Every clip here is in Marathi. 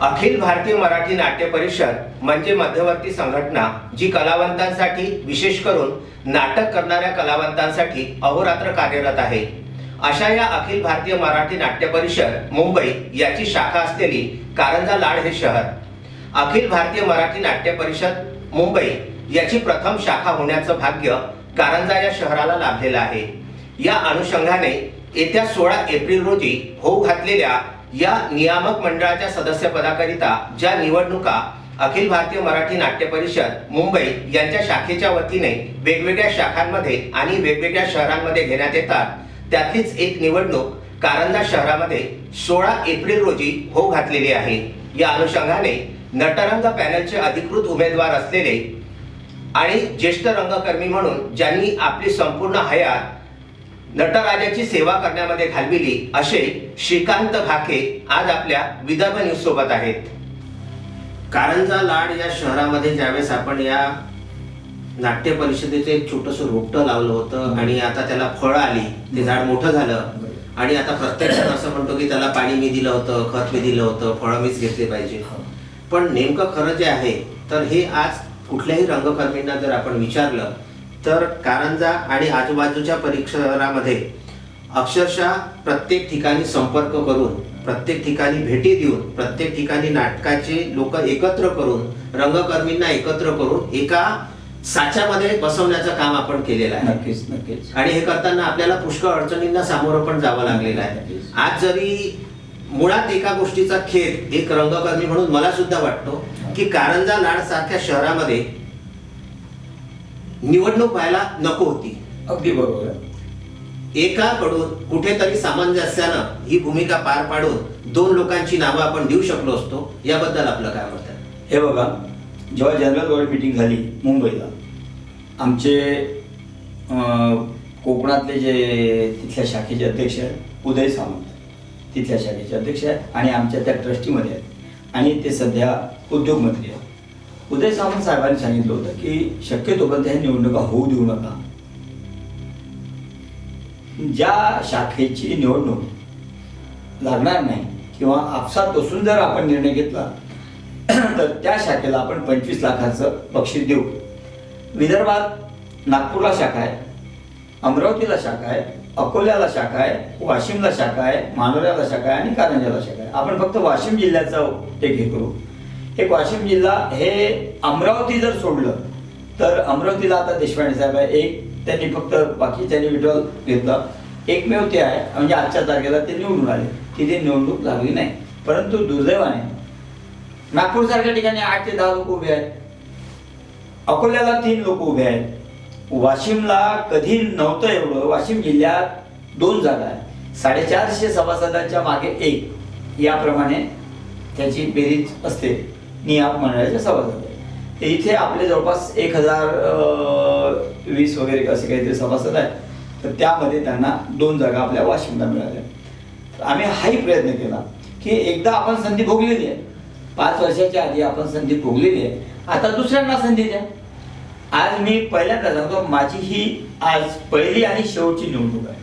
अखिल भारतीय मराठी नाट्य परिषद म्हणजे मध्यवर्ती संघटना जी कलावंतांसाठी विशेष करून नाटक करणाऱ्या कलावंतांसाठी अहोरात्र कार्यरत आहे. अशा या अखिल भारतीय मराठी नाट्य परिषद मुंबई याची शाखा असलेली कारंजा लाड हे शहर. अखिल भारतीय मराठी नाट्य परिषद मुंबई याची प्रथम शाखा होण्याचं भाग्य कारंजा या शहराला लाभलेलं आहे. या अनुषंगाने येत्या सोळा एप्रिल रोजी होऊ घातलेल्या या नियामक मंडळाच्या सदस्यपदाकरिता ज्या निवडणुका अखिल भारतीय मराठी नाट्य परिषद मुंबई यांच्या शाखेच्या वतीने वेगवेगळ्या शाखांमध्ये आणि वेगवेगळ्या शहरांमध्ये घेण्यात येतात. त्यातलीच एक निवडणूक कारंजा शहरामध्ये सोळा एप्रिल रोजी हो घातलेली आहे. या अनुषंगाने नटरंग पॅनलचे अधिकृत उमेदवार असलेले आणि ज्येष्ठ रंगकर्मी म्हणून ज्यांनी आपली संपूर्ण हयात नटराजाची सेवा करण्यामध्ये घालविली असे श्रीकांत भाके आज आपल्या विदर्भ न्यूज सोबत आहेत. कारंजा लाड या शहरामध्ये ज्यावेळेस आपण या नाट्य परिषदेचं एक छोटस रोपटं लावलं होतं आणि आता त्याला फळं आली ते झाड मोठं झालं आणि आता प्रत्यक्षात असं म्हणतो की त्याला पाणी मी दिलं होतं खत मी दिलं होतं फळं मीच घेतले पाहिजे. पण नेमकं खरं जे आहे तर हे आज कुठल्याही रंगकर्मींना जर आपण विचारलं तर कारंजा आणि आजूबाजूच्या परिसरामध्ये अक्षरशः प्रत्येक ठिकाणी संपर्क करून प्रत्येक ठिकाणी भेटी देऊन प्रत्येक ठिकाणी नाटकाचे लोक एकत्र करून रंगकर्मींना एकत्र करून एका साच्यामध्ये बसवण्याचं काम आपण केलेलं आहे. नक्कीच नक्कीच. आणि हे करताना आपल्याला पुष्कळ अडचणींना सामोरं पण जावं लागलेलं आहे. आज जरी मुळात एका गोष्टीचा खेद एक रंगकर्मी म्हणून मला सुद्धा वाटतो की कारंजा लाड सारख्या शहरामध्ये निवडणूक व्हायला नको होती. अगदी बरोबर. एकाकडून कुठेतरी सामंजस्यानं ही भूमिका पार पाडून दोन लोकांची नावं आपण देऊ शकलो असतो. याबद्दल आपलं काय मत आहे? हे बघा जेव्हा जनरल बॉडी मीटिंग झाली मुंबईला आमचे कोकणातले जे तिथल्या शाखेचे अध्यक्ष आहेत उदय सामंत तिथल्या शाखेचे अध्यक्ष आहेत आणि आमच्या त्या ट्रस्टीमध्ये आहेत. आणि ते सध्या उद्योगमंत्री आहेत. उदय सावंत साहेबांनी सांगितलं होतं की शक्यतोपर्यंत ह्या निवडणुका होऊ देऊ नका. ज्या शाखेची निवडणूक लागणार नाही किंवा आपसात बसून जर आपण निर्णय घेतला तर त्या शाखेला आपण पंचवीस लाखाचं बक्षीस देऊ. विदर्भात नागपूरला शाखा आहे अमरावतीला शाखा आहे अकोल्याला शाखा आहे वाशिमला शाखा आहे मानोऱ्याला शाखा आहे आणि कारंजाला शाखा आहे. आपण फक्त वाशिम जिल्ह्याचं ते हे करू. एक वाशिम जिल्हा हे अमरावती जर सोडलं तर अमरावतीला आता देशपांडे साहेब आहे. एक त्यांनी फक्त बाकी त्यांनी विड्रॉल घेतला. एकमेव ते आहे म्हणजे आजच्या तारखेला ते निवडून आले. तिथे निवडणूक लागली नाही. परंतु दुर्दैवाने नागपूरसारख्या ठिकाणी आठ ते दहा लोक उभे आहेत. अकोल्याला तीन लोक उभे आहेत. वाशिमला कधी नव्हतं एवढं. वाशिम जिल्ह्यात दोन जागा आहे साडेचारशे सभासदांच्या मागे एक. याप्रमाणे त्याची बेरीज असते. नियामक मंडळाच्या सभासद ते इथे आपले जवळपास एक हजार वीस वगैरे असे काहीतरी सभासद आहेत. तर त्यामध्ये त्यांना दोन जागा आपल्या वाशिमला मिळाल्या. तर आम्ही हाही प्रयत्न केला की एकदा आपण संधी भोगलेली आहे. पाच वर्षाच्या आधी आपण संधी भोगलेली आहे. आता दुसऱ्यांना संधी द्या. आज मी पहिल्यांदा सांगतो माझी ही आज पहिली आणि शेवटची निवडणूक आहे.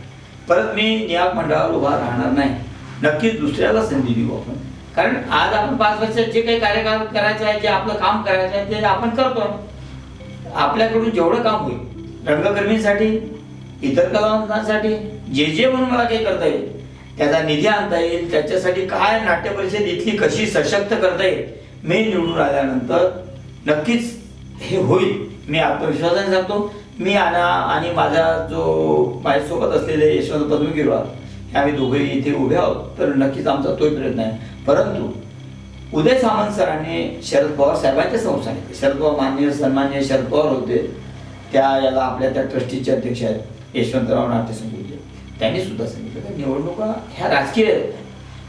परत मी नियामक मंडळावर उभा राहणार नाही. नक्कीच दुसऱ्याला संधी देऊ आपण. कारण आज आपण पाच वर्षात जे काही कार्यकाल करायचं आहे जे आपलं काम करायचं आहे ते आपण करतो. आपल्याकडून जेवढं काम होईल रंगकर्मींसाठी इतर कलावंतांसाठी जे जे म्हणून मला काही करता येईल त्याचा निधी आणता येईल त्याच्यासाठी काय नाट्य परिषद इथली कशी सशक्त करता येईल मी निवडून आल्यानंतर नक्कीच हे होईल. मी आत्मविश्वासाने सांगतो. मी आणा आणि माझा जो माझ्यासोबत असलेले यशवंत पद्मगिरवार हे आम्ही दोघेही इथे उभे आहोत तर नक्कीच आमचा तोही प्रयत्न आहे. परंतु उदय सामंत सरांनी शरद पवार साहेबांच्या संस्थाने शरद पवार माननीय सन्मान्य शरद पवार होते त्या याला आपल्या त्या ट्रस्टीचे अध्यक्ष आहेत यशवंतराव नाट्यसंगीते त्यांनी सुद्धा सांगितलं की निवडणुका ह्या राजकीय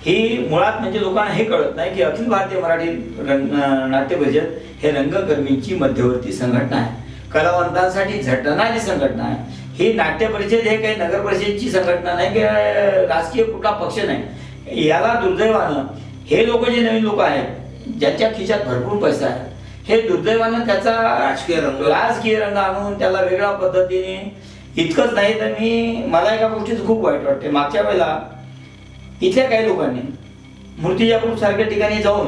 ही मुळात म्हणजे लोकांना हे कळत नाही की अखिल भारतीय मराठी रंग नाट्य परिषद हे रंगकर्मींची मध्यवर्ती संघटना आहे. कलावंतांसाठी झटणारी संघटना आहे. ही नाट्य परिषद हे काही नगर परिषदची संघटना नाही की राजकीय कुठला पक्ष नाही. याला दुर्दैवानं हे लोक जे नवीन लोक आहेत ज्यांच्या खिशात भरपूर पैसा आहे हे दुर्दैवानं त्याचा राजकीय रंग. राजकीय रंग आणून त्याला वेगळ्या पद्धतीने इतकंच नाही तर मी मला एका गोष्टीचं खूप वाईट वाटते मागच्या वेळेला इथल्या काही लोकांनी मूर्तिजापूर सारख्या ठिकाणी जाऊन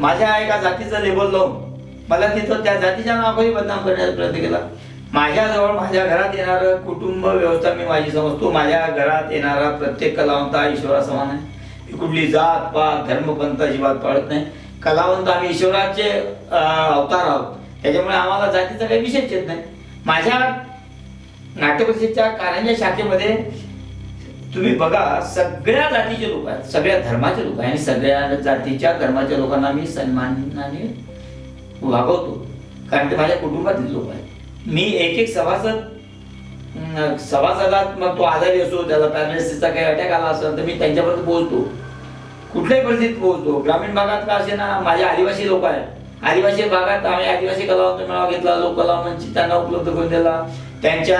माझ्या एका जातीचं लेबल लावून मला तिथं त्या जातीच्या नावाखाली बदनाम करण्याचा प्रयत्न केला. माझ्याजवळ माझ्या घरात येणारं कुटुंब व्यवस्था मी माझी समजतो. माझ्या घरात येणारा प्रत्येक कलावंत हा ईश्वरा समान आहे. कुठली जात पात धर्मपंथ अजिबात पाळत नाही. कलावंत आम्ही ईश्वराचे अवतार आहोत. त्याच्यामुळे आम्हाला जातीचा काही विषयच येत नाही. माझ्या नाट्यपरिषदेच्या कारंजा शाखेमध्ये तुम्ही बघा सगळ्या जातीचे लोक आहेत सगळ्या धर्माचे लोक आहेत. आणि सगळ्या जातीच्या धर्माच्या लोकांना मी सन्मानाने वागवतो. कारण ते माझ्या कुटुंबातील लोक आहेत. मी एक एक सभासद सभासदात मग तो आजारी असो त्याला पॅरालिसिसचा काही अटॅक आला असेल तर मी त्यांच्यापर्यंत पोहोचतो. कुठल्याही परिस्थितीत पोहोचतो. ग्रामीण भागात का असे ना माझे आदिवासी लोक आहेत. आदिवासी भागात आम्ही आदिवासी कलावंत मेळावा घेतला लोक कलावंतांची त्यांना उपलब्ध करून दिला. त्यांच्या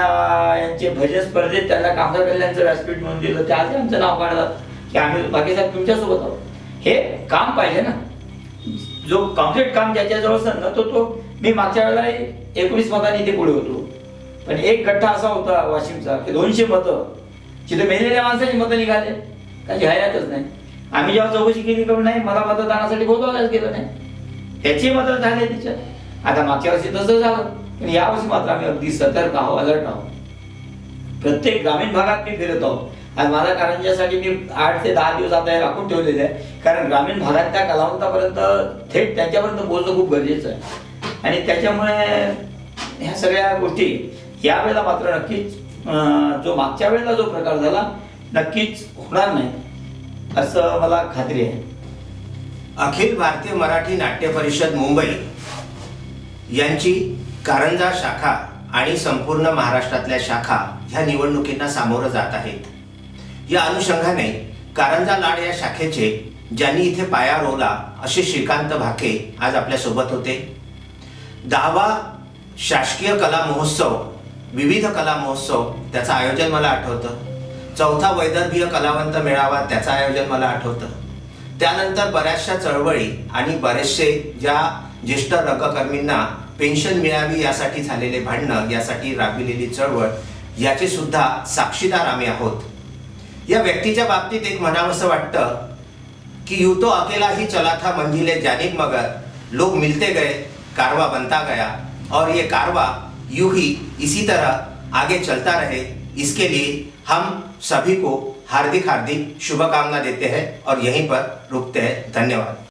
यांचे भजन स्पर्धेत त्यांना कामगार कल्याणचं व्यासपीठ म्हणून दिलं. ते आज आमचं नाव काढतात. की आम्ही बाकी साहेब तुमच्यासोबत आहोत. हे काम पाहिजे ना. जो कॉम्प्लीट काम ज्याच्याजवळ असेल ना तो तो मी मागच्या वेळेला एकोणीस मतांनी इथे पुढे होतो. पण एक गठ्ठा असा होता वाशिमचा की दोनशे मतं. तिथे मेलेल्या माणसाची मतं निघाले काही हयातच नाही. आम्ही जेव्हा चौकशी केली करून नाही मला मतदानासाठी बोलवायलाच गेलं नाही. त्याची मतं झाली तिच्यात. आता मागच्या वर्षी तसं झालं. पण यावर्षी मात्र आम्ही अगदी सतर्क आहोत अलर्ट आहोत. प्रत्येक ग्रामीण भागात मी फिरत आहोत. आणि माझ्या कारंजासाठी मी आठ ते दहा दिवस आता हे राखून ठेवलेले आहे. कारण ग्रामीण भागात त्या कलावंतापर्यंत थेट त्यांच्यापर्यंत पोहोचणं खूप गरजेचं आहे. आणि त्याच्यामुळे ह्या सगळ्या गोष्टी यावेळेला मात्र नक्कीच जो मागच्या वेळेला जो प्रकार झाला नक्कीच होणार नाही असं मला खात्री आहे. अखिल भारतीय मराठी नाट्य परिषद मुंबई यांची कारंजा शाखा आणि संपूर्ण महाराष्ट्रातल्या शाखा ह्या निवडणुकींना सामोरं जात आहेत. या अनुषंगाने कारंजा लाड या शाखेचे ज्यांनी इथे पाया रोवला असे श्रीकांत भाके आज आपल्यासोबत होते. दहावा शासकीय कला महोत्सव विविध कला महोत्सव त्याचं आयोजन मला आठवतं. चौथा वैदर्भीय कलावंत मेळावा त्याचं आयोजन मला आठवतं. त्यानंतर बऱ्याचशा चळवळी आणि बरेचसे ज्या ज्येष्ठ रंगकर्मींना पेन्शन मिळावी यासाठी झालेले भांडणं यासाठी राबविलेली चळवळ याचे सुद्धा साक्षीदार आम्ही आहोत. या व्यक्तीच्या बाबतीत एक म्हणावंसं वाटतं कि यू तो अकेला ही चला था मंजिले जानिब मगर लोग मिलते गए कारवा बनता गया और ये कारवा यूं ही इसी तरह आगे चलता रहे। इसके लिए हम सभी को हार्दिक हार्दिक शुभकामना देते हैं और यहीं पर रुकते हैं। धन्यवाद।